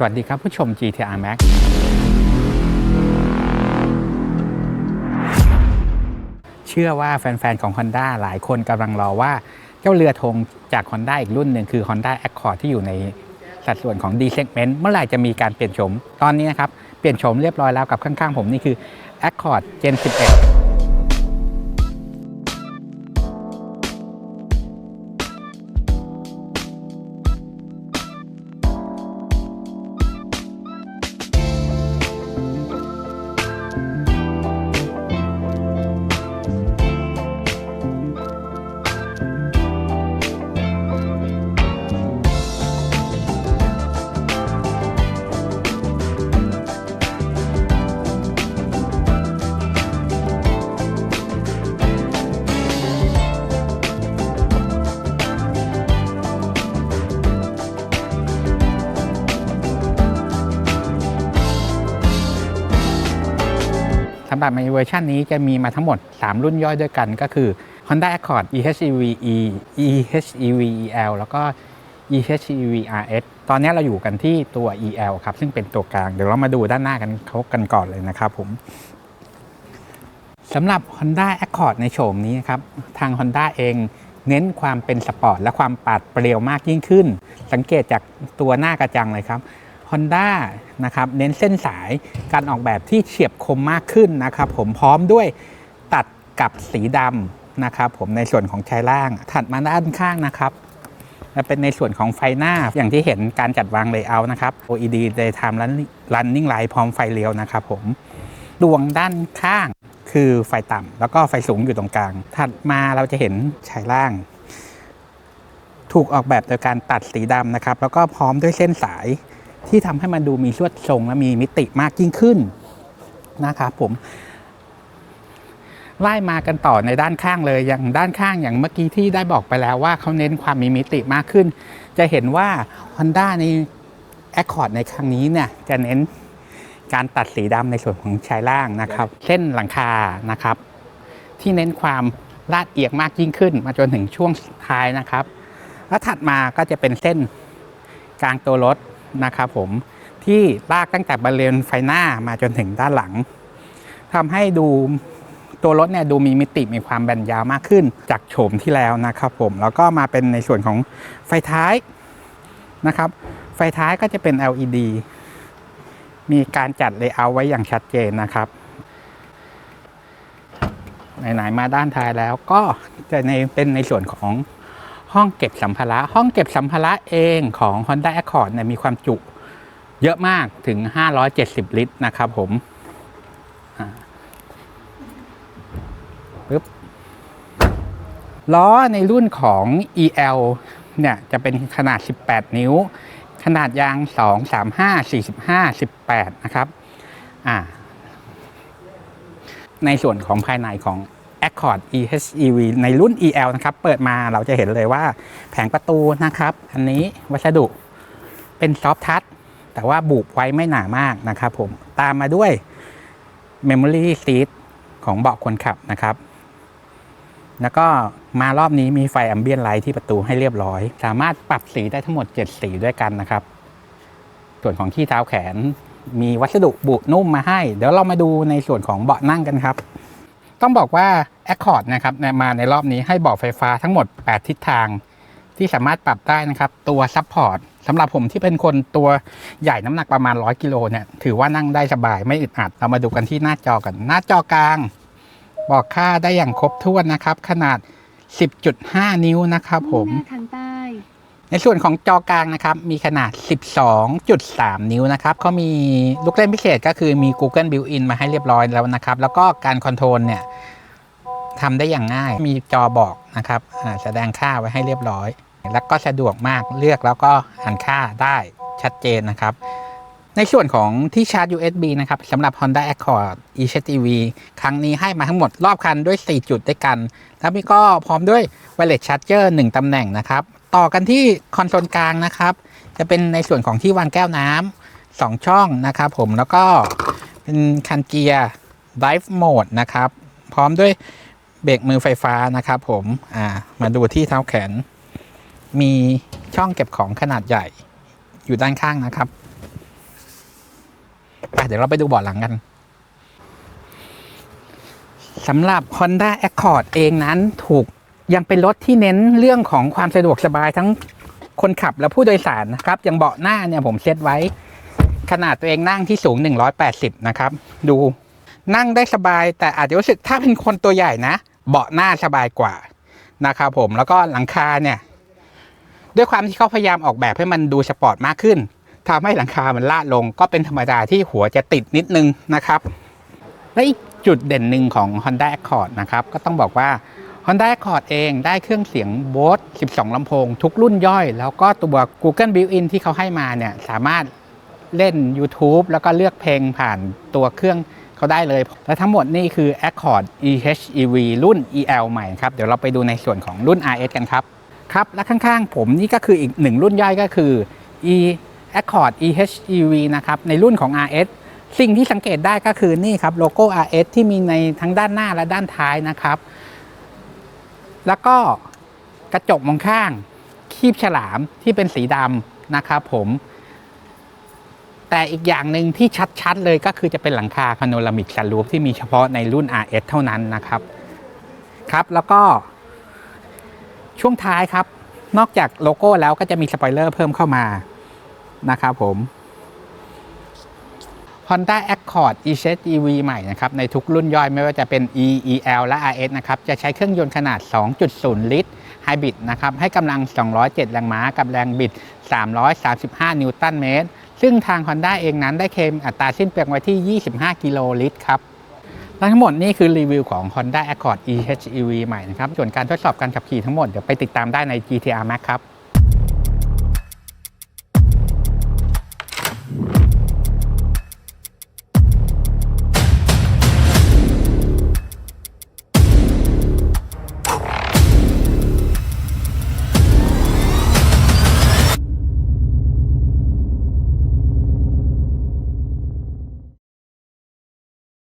สวัสดีครับผู้ชม GTR Max เชื่อว่าแฟน ๆ ของ Honda หลายคนกำลังรอว่า เจ้าเรือธงจาก Honda อีกรุ่นหนึ่งคือ Honda Accord ที่อยู่ในสัดส่วนของ D segment เมื่อไหร่จะมีการเปลี่ยนโฉมตอนนี้นะครับ เปลี่ยนโฉมเรียบร้อยแล้วกับข้าง ๆ ผมนี่คือ Accord Gen 11ำหรับในเวอร์ชันนี้จะมีมาทั้งหมด 3 รุ่นย่อยด้วยกันก็คือ Honda Accord EHEV E EHEV EL แล้วก็ EHEV RS ตอนนี้เราอยู่กันที่ตัว EL ครับ ซึ่งเป็นตัวกลาง เดี๋ยวเรามาดูด้านหน้ากันเขากันก่อนเลยนะครับผมสำหรับ Honda Accord ในโฉมนี้ครับ ทาง Honda เองเน้นความเป็นสปอร์ตและความปาดเปรียวมากยิ่งขึ้น สังเกตจากตัวหน้ากระจังเลยครับ Honda นะครับเน้นเส้นสายการออกแบบที่เฉียบคมมากขึ้นนะครับผมพร้อมด้วยตัดกับสีดำนะครับผมในส่วนของชายล่างถัดมาด้านข้างนะครับและเป็นในส่วนของไฟหน้าอย่างที่เห็นการจัดวางเลเยอร์นะครับ OED Daytime Running Light พร้อมไฟเลี้ยวนะครับผมดวงด้านข้างคือไฟต่ำแล้วก็ไฟสูงอยู่ตรงกลาง ถัดมาเราจะเห็นชายล่าง ถูกออกแบบโดยการตัดสีดำนะครับ แล้วก็พร้อมด้วยเส้นสาย ที่ทำให้มันดูมีลวดทรงและมีมิติมากยิ่งขึ้นนะครับผมไล่มากันต่อในด้านข้างเลยอย่างด้านข้างอย่างเมื่อกี้ที่ได้บอกไปแล้วว่าเขาเน้นความมีมิติมากขึ้น จะเห็นว่า Honda ใน Accord ในครั้งนี้เนี่ยจะเน้นการตัดสีดำในส่วนของชายล่างนะครับ เส้นหลังคานะครับ ที่เน้นความลาดเอียงมากยิ่งขึ้น มาจนถึงช่วงท้ายนะครับ แล้วถัดมาก็จะเป็นเส้นกลางตัวรถ นะครับผมที่ลากตั้งแต่บริเวณไฟหน้ามาจนถึงด้านหลังทำให้ดูตัวรถเนี่ยดูมีมิติมีความแบนยาวมากขึ้นจากโฉมที่แล้วนะครับผมแล้วก็มาเป็นในส่วนของไฟท้ายนะครับ ไฟท้ายก็จะเป็น LED มีการจัดเลเยอร์ไว้อย่างชัดเจนนะครับไหนๆมาด้านท้ายแล้วก็จะในเป็นในส่วนของ ห้องเก็บสัมภาระ ห้องเก็บสัมภาระเองของ Honda Accord เนี่ยมีความจุเยอะมากถึง 570 ลิตรนะครับผมปึ๊บล้อในรุ่นของ EL เนี่ยจะเป็นขนาด 18 นิ้ว ขนาดยาง 2 3 5 45 18 นะครับ อ่า ในส่วนของภายในของ Accord EHEV ในรุ่น EL นะครับ เปิดมาเราจะเห็นเลยว่าแผงประตูนะครับ อันนี้วัสดุเป็นซอฟทัชแต่ว่าบุบไว้ไม่หนามากนะครับผม ตามมาด้วย Memory Seat ของเบาะคนขับนะครับ แล้วก็มารอบนี้มีไฟแอมเบียนไลท์ที่ประตูให้เรียบร้อย สามารถปรับสีได้ทั้งหมด 7 สีด้วยกันนะครับ ส่วนของที่เท้าแขนมีวัสดุบุนุ่มมาให้ เดี๋ยวเรามาดูในส่วนของเบาะนั่งกันครับ ต้องบอกว่า Accord นะครับมาในรอบนี้ให้เบาะไฟฟ้าทั้งหมด 8 ทิศทาง ที่สามารถปรับได้นะครับ ตัวซัพพอร์ตสำหรับผมที่เป็นคนตัวใหญ่น้ำหนักประมาณ 100 กิโลเนี่ยถือว่านั่งได้สบายไม่อึดอัด เรามาดูกันที่หน้าจอกัน หน้าจอกลาง บอกค่าได้อย่างครบถ้วนนะครับ ขนาด 10.5 นิ้วนะครับผมมุ่งหน้าทางใต้ ในส่วนของจอกลางนะครับ มีขนาด 12.3 นิ้วนะครับเขามีลูกเล่นพิเศษก็คือมี Google Built-in มาให้เรียบร้อยแล้วนะครับ แล้วก็การคอนโทรลเนี่ยทำได้อย่างง่าย มีจอบอกนะครับแสดงค่าไว้ให้เรียบร้อย แล้วก็สะดวกมากเลือกแล้วก็อ่านค่าได้ชัดเจนนะครับ ในส่วนของที่ชาร์จ USB นะครับสำหรับ Honda Accord e-HEV ครั้งนี้ให้มาทั้งหมดรอบคันด้วย 4 จุดด้วยกัน แล้วมีก็พร้อมด้วย Wireless Charger 1ตำแหน่งนะครับ ต่อกันที่คอนโซลกลางนะครับ จะเป็นในส่วนของที่วางแก้วน้ำสองช่องนะครับผมแล้วก็เป็นคันเกียร์ Drive Mode นะครับ พร้อมด้วยเบรกมือไฟฟ้านะครับผมอ่ามาดูที่เท้าแขน มีช่องเก็บของขนาดใหญ่อยู่ด้านข้างนะครับเดี๋ยวเราไปดูเบาะหลังกันสำหรับ Honda Accord เองนั้นถูก ยังเป็นรถที่เน้นเรื่องของความสะดวกสบายทั้งคนขับและผู้โดยสารนะครับ อย่างเบาะหน้าเนี่ยผมเซตไว้ ขนาดตัวเองนั่งที่สูง 180 นะครับ ดูนั่งได้สบายแต่อาจจะรู้สึกถ้าเป็นคนตัวใหญ่นะ เบาะหน้าสบายกว่านะครับผมแล้วก็หลังคาเนี่ย ด้วยความที่เขาพยายามออกแบบให้มันดูสปอร์ตมากขึ้นทำให้หลังคามันลาดลง ก็เป็นธรรมดาที่หัวจะติดนิดนึงนะครับและอีกจุดเด่นหนึ่งของ Honda Accord นะครับ ก็ต้องบอกว่า Honda Accord เองได้เครื่องเสียง Bose 12 ลำโพง ทุกรุ่นย่อย แล้วก็ตัว Google Built-in ที่เขาให้มาเนี่ยสามารถเล่น YouTube แล้วก็เลือกเพลงผ่านตัวเครื่องเขาได้เลย และทั้งหมดนี่คือ Accord EHEV รุ่น EL ใหม่ครับ เดี๋ยวเราไปดูในส่วนของรุ่น RS กันครับ ครับ และข้างๆ ผมนี่ก็คืออีกหนึ่งรุ่นย่อยก็คือ e Accord EHEV นะครับในรุ่นของ RS สิ่งที่สังเกตได้ก็คือนี่ครับโลโก้ RS ที่มีในทั้งด้านหน้าและด้านท้ายนะครับ แล้วก็กระจกมองข้าง คีบฉลามที่เป็นสีดำนะครับผม แต่อีกอย่างหนึ่งที่ชัดๆเลยก็คือจะเป็นหลังคาพาโนรามิกซันรูฟที่มีเฉพาะในรุ่น RS เท่านั้นนะครับครับ แล้วก็ช่วงท้ายครับ นอกจากโลโก้แล้วก็จะมีสปอยเลอร์เพิ่มเข้ามานะครับผม Honda Accord e-EV ใหม่นะครับในทุกรุ่นย่อยไม่ว่าจะเป็น E, EL และ RS นะครับจะใช้เครื่องยนต์ขนาด 2.0 ลิตรไฮบริดนะครับให้กำลัง 207 แรงม้ากับแรงบิด 335 นิวตันเมตร ซึ่งทาง Honda เองนั้นได้เคลมอัตราสิ้นเปลืองไว้ที่ 25 กิโลลิตรครับและทั้งหมดนี่คือรีวิวของ Honda Accord EHEV ใหม่นะครับ ส่วนการทดสอบการขับขี่ทั้งหมด เดี๋ยวไปติดตามได้ใน GTR Max ครับ